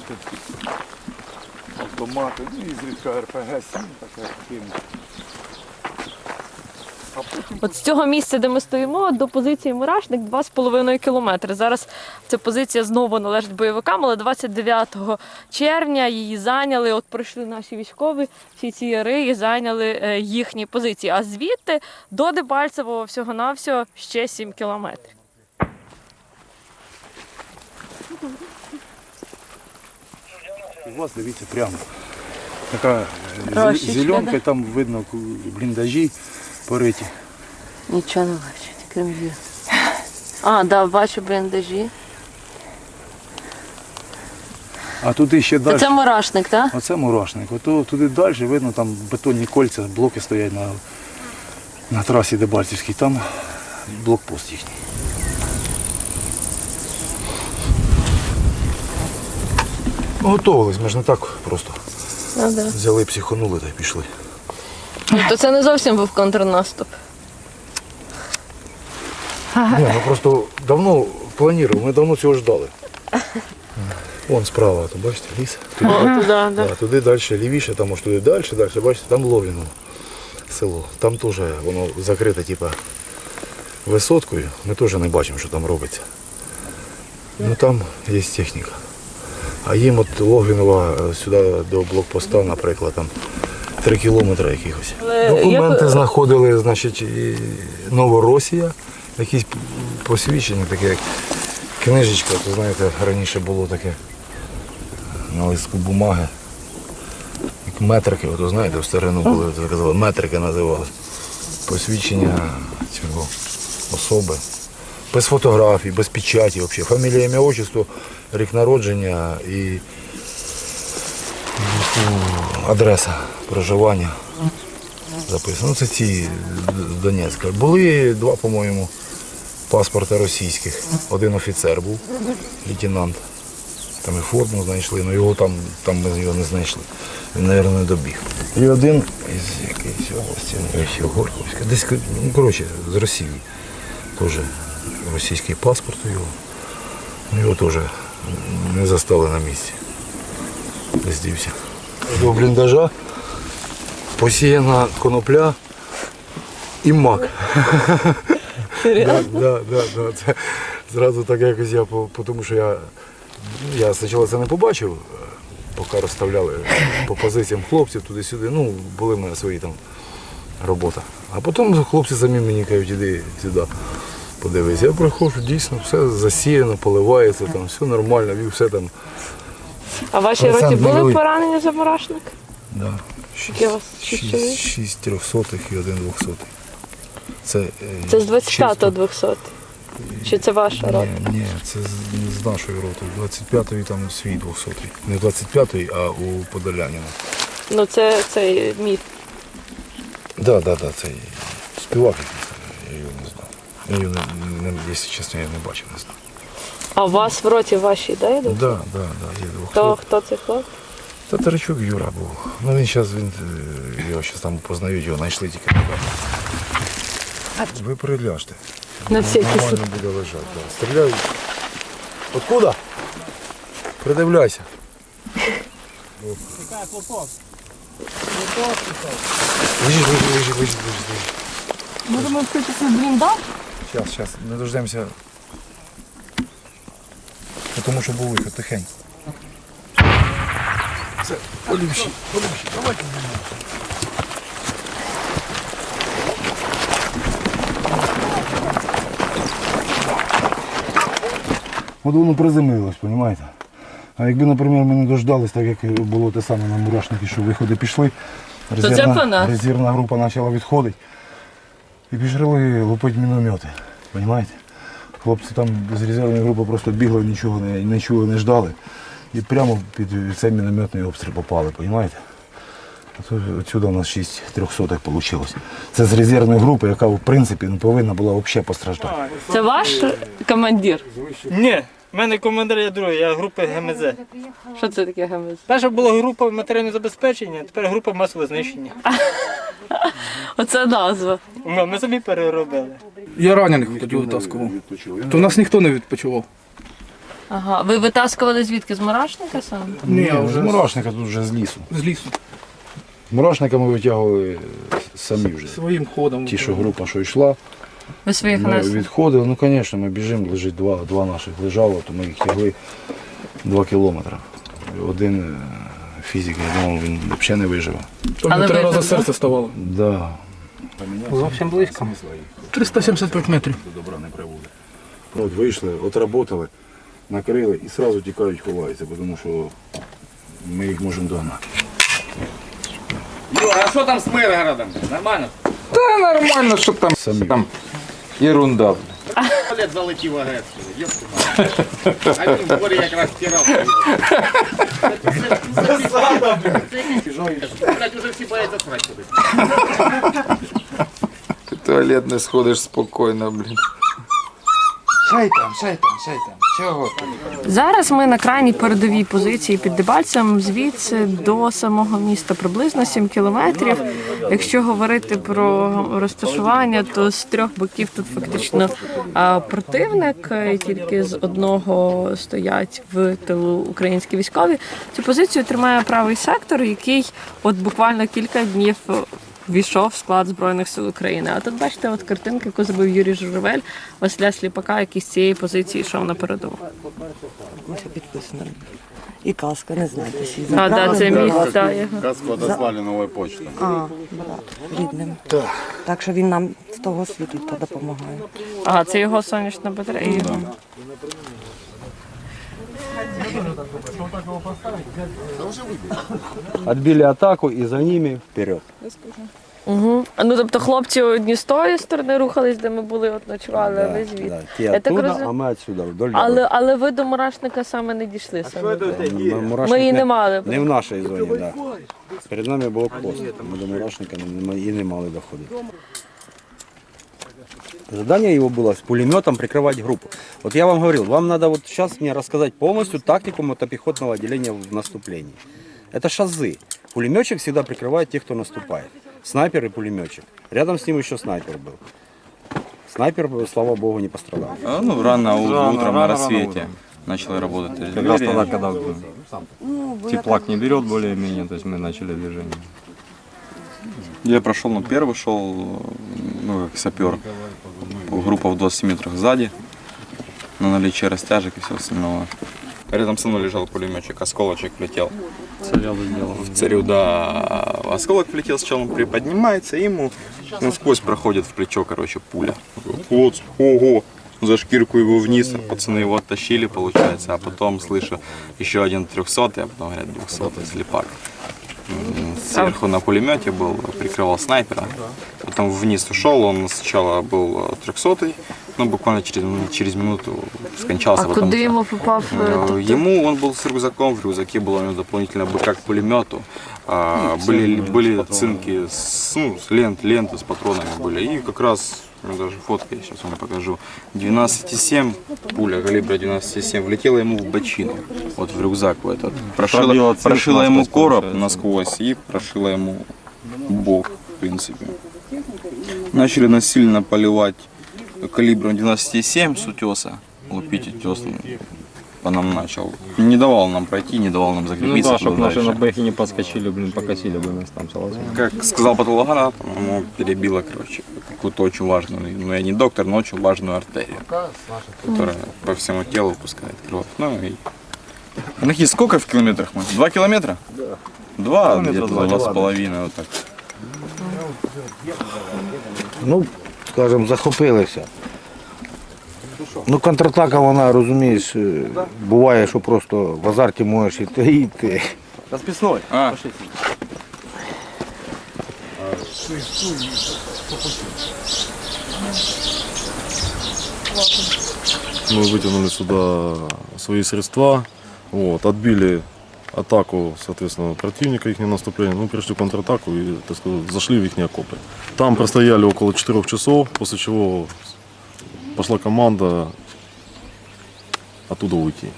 кулемети, автомати, ну і зрідка РПГ-7 таке кинуть. А потім От з цього місця, де ми стоїмо, до позиції Мурашник 2,5 кілометри. Зараз ця позиція знову належить бойовикам, але 29 червня її зайняли. От пройшли наші військові, всі ці яри і зайняли е, їхні позиції. А звідти до Дебальцевого всього-навсього ще 7 кілометрів. У вас дивіться прямо. Така е, Рощечка, зеленка, да? там видно бліндажі пориті. Нічого не бачить, крім вір. А, да, бачу бліндажі. А туди ще далі. Це мурашник, так? Оце мурашник. Ото туди далі видно, там бетонні кольця, блоки стоять на, на трасі Дебальцівській. Там блокпост їхній. Готовились, ми ж не так просто Ну, да. взяли, психонули та й пішли. То це не зовсім був контрнаступ. Ні, ми просто давно планували, ми давно цього ждали. Вон справа, то бачите, ліс. Туди, О, туди, да. да, туди далі лівіше, там може туди далі, далі, бачите, там Ловіно село. Там теж воно закрите, типа, висоткою. Ми теж не бачимо, що там робиться. Ну там є техніка. А їм от Логвінова е, сюди до блокпоста, наприклад, там 3 кілометри якихось. Документи як- знаходили, значить, і Новоросія, якісь посвідчення, таке як книжечка, то знаєте, раніше було таке на листку бумаги. Як метрики, ото знаєте, в старину були, казали, метрики називали. Посвідчення цього особи. Без фотографій, без печаті взагалі. Фамілія, ім'я, отчество, рік народження і ну, адреса проживання записано. Ну, це ці з Донецька. Були два, по-моєму, паспорта російських. Один офіцер був, лейтенант. Там і форму знайшли, але його там, там ми його не знайшли. Він, мабуть, не добіг. І один із якоїсь області, ну, ось Горковська, десь, ну, коротше, з Росії. Теж російський паспорт у його. Ну, Його теж не застали на місці. Десь дівся. До бліндажа посіяна конопля і мак. Да, да, да, да. Це зразу так якось я, тому що я, я спочатку це не побачив, поки розставляли по позиціям хлопців туди-сюди. Ну, були в мене свої там робота. А потім хлопці самі мені кажуть, іди сюди. Подивись, я приходжу, дійсно, все засіяно, поливається, там все нормально, і все там. А в вашій роті були поранені за мурашник? Да. У вас? Шість чоловік? Шість, шість трьохсотих і один двохсотий. Це, е, Це з 25 чисто- 200 Чи це ваша рота? Ні, ні, це з, з нашої роти. 25-й там свій 200 Не 25-й, а у Подоляніна. Ну це цей міф. Так, да, так, да, да, це співак якийсь, я його не знав. Я не, якщо чесно, я не бачив, не знав. А у вас в роті вашій, да, йдуть? Так, да, да, да, є Хто, 200. хто цей хлоп? Татарчук Юра був. Ну він зараз він е, його зараз там познають, його знайшли тільки туди. Ви приляжте. На всякий Нормально буде лежати. Да. Стріляють. Откуда? Придивляйся. Лежить, лежить, лежить, лежить, лежить. Можемо включити бліндаж? Зараз, зараз, не дождемося. Тому що був виход тихенько. Це поліпші, поліпші, давайте. От воно приземлилось, розумієте? А якби, наприклад, ми не дождались, так як було те саме на мурашники, що виходи пішли, нас. резервна група почала відходити. І пішли лупити міномети. Розумієте? Хлопці там з резервної групи просто бігли, нічого не, не чули, не ждали. І прямо під цей мінометний обстріл попали, розумієте? Отсюди у нас 6 трьохсотих вийшло. Це з резервної групи, яка в принципі не повинна була взагалі постраждати. Це ваш командир? Ні, в мене командир є другий, я групи ГМЗ. Що це таке ГМЗ? Перша була група матеріального забезпечення, тепер група масового знищення. Оце назва. Ми, ми собі переробили. Я ранених тоді витаскував. То нас ніхто не відпочивав. Ага. Ви витаскували звідки? З мурашника саме? Ні, з мурашника тут вже з лісу. З лісу. Мурашника ми витягували самі вже. Своїм ходом. Ті, що група, що йшла, Ви своїх ми несли? відходили. Ну, звісно, ми біжимо, лежить два, два наших лежало, то ми їх тягли два кілометри. Один е, фізик, я думав, він взагалі не виживе. Тобто Але три рази серце ставало. Да. Зовсім близько. 375 метрів. до добра не приводить. От вийшли, отработали, накрили і одразу тікають, ховаються, бо тому що ми їх можемо догнати. Юра, а що там з Миргородом? Нормально? Та нормально, що там. Самі. Там ерунда. Лет залетів агресію. Йопку мать. А він в горі якраз стирав. Блять, уже всі бояться срати туди. Ти в туалет не сходиш спокійно, блін. Шай там, шай там, шай там. Чого? Зараз ми на крайній передовій позиції під Дебальцем, звідси до самого міста приблизно 7 кілометрів. Якщо говорити про розташування, то з трьох боків тут фактично противник, е, тільки з одного стоять в тилу українські військові. Цю позицію тримає правий сектор, який от буквально кілька днів. Війшов в склад Збройних сил України. А тут бачите, от картинки, яку зробив Юрій Журавель, Василя Сліпака, який з цієї позиції йшов на передову. Ось підписано. І казка, не знаю, десь А, да, це мій да, його. Казку отослали новой почтой. А, брат, рідним. Так що він нам з того світу допомагає. Ага, це його сонячна батарея. Отбили атаку и за ними вперед. Угу. Ну тобто хлопці одні з тої сторони рухались, де ми були, от ночували, а ви звідти. Да, Я так оттуда, розум- а мы отсюда, вдоль Але, але ви до мурашника саме не дійшли саме. дороги. М- Мурашник Ми її не, не мали. не в нашій зоні, да. Перед нами блокпост. Ми до Мурашника не- ми і не мали доходити. Задание его было с пулеметом прикрывать группу. Вот я вам говорил, вам надо вот сейчас мне рассказать полностью тактику мотопехотного отделения в наступлении. Это шазы. Пулеметчик всегда прикрывает тех, кто наступает. Снайпер и пулеметчик. Рядом с ним еще снайпер был. Снайпер, слава богу, не пострадал. А, Ну, рано, утром на рассвете начали работать Как раз тогда, когда Ну, теплак не берет более-менее, то есть мы начали движение. Я прошел, ну, первый шел, ну, как сапер. Группа в 20 метрах сзади, на наличие растяжек и всего остального. Рядом со мной лежал пулеметчик, осколочек влетел. Целел сделал. В царю, да, осколок влетел, сначала он приподнимается, и ему насквозь проходит в плечо, короче, пуля. Вот, ого, за шкирку его вниз, а пацаны его оттащили, получается, а потом слышу еще один трехсотый, а потом говорят двухсотый слепак. М, Сверху на пулемете был, прикрывал снайпера, потом вниз ушел, он сначала был трехсотый, но буквально через, через минуту скончался. А потом- куди йому попав? е, Э, тобто- Ему он был с рюкзаком, в рюкзаке было у него дополнительно БК к пулемету. А, были, были цинки, с, ну, с лент, ленты с патронами были. И как раз, у меня даже фотка, я сейчас вам покажу, 12,7, пуля калибра 12,7 влетела ему в бочину, вот в рюкзак в этот. Прошила, прошила ему короб насквозь и прошила ему бок, в принципе. Начали насильно поливать калибром 12,7 с утеса, лупить утесами. По нам начал. Не давал нам пройти, не давал нам Ну закрепиться. да, чтобы наши на бэхе не подскочили, блин, покосили бы нас там согласен. Как сказал патологоанатом, ему перебило, короче, какую-то очень важную, ну я не доктор, но очень важную артерию, которая по всему телу пускает кровь. Ну и... Анахи, сколько в километрах мы? Два километра? Да. Два, где-то два с половиной, вот так. Ну, скажімо, захопилися. Ну, контратака, вона, розумієш, е, буває, що просто в азарті можеш іти і йти. Расписной. А, Мы вытянули сюда свои средства, вот, отбили атаку, соответственно, противника, их наступление, ну, перешли в контратаку и, так сказать, зашли в их окопы. Там простояли около 4 часов, после чего пошла команда оттуда уйти.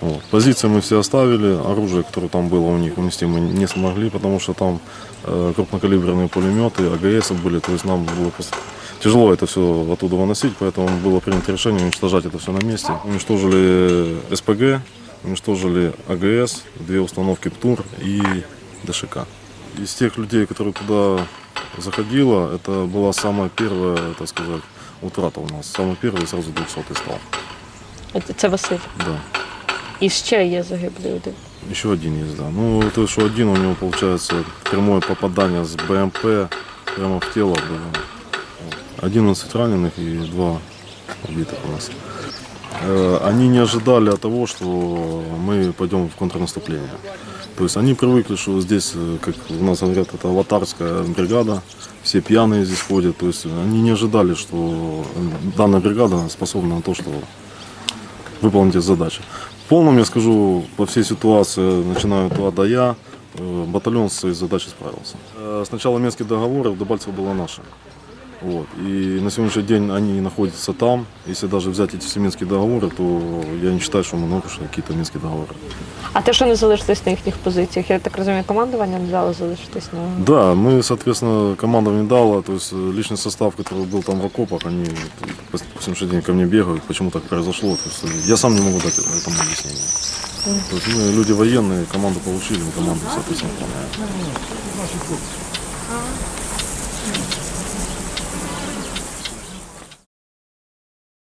Вот. Позиции мы все оставили, оружие, которое там было у них, унести мы не смогли, потому что там э, крупнокалиберные пулеметы, АГС были, то есть нам было просто тяжело это все оттуда выносить, поэтому было принято решение уничтожать это все на месте. Уничтожили СПГ, уничтожили АГС, две установки ПТУР и ДШК. Из тех людей, которые туда заходило, это была самая первая, так сказать, утрата у нас. Самый первый сразу 200 стал. Це Василь. Да. І ще є загиблий один. Еще один есть, да. Ну, то, что один у него получается прямое попадание с БМП прямо в было. Вот. 11 раненых и 2 убитых у нас. Э, Они не ожидали от того, что мы пойдем в контрнаступление. То есть они привыкли, что здесь, э, как у нас говорят, это аватарская бригада, все пьяные здесь ходят. То есть они не ожидали, что э, данная бригада способна на то, что выполнить задачи. В полном, я скажу, по всей ситуации, начиная от А до Я, э, батальон с своей задачей справился. Э, С начала Минских договоров Дебальцево было наше. Вот. И на сегодняшний день они находятся там. Если даже взять эти все Минские договоры, то я не считаю, что мы нарушили какие-то Минские договоры. А те, що не залишитись на їхніх позиціях, я так розумію, командування не дало залишитись на. Да, мы, соответственно, команда не дала, то есть э, личный состав, который был там в окопах, они по сегодняшний день ко мне бегают, почему так произошло. То есть, э, я сам не могу дать этому объяснение. То есть мы люди военные, команду получили, мы команду, соответственно, выполняем.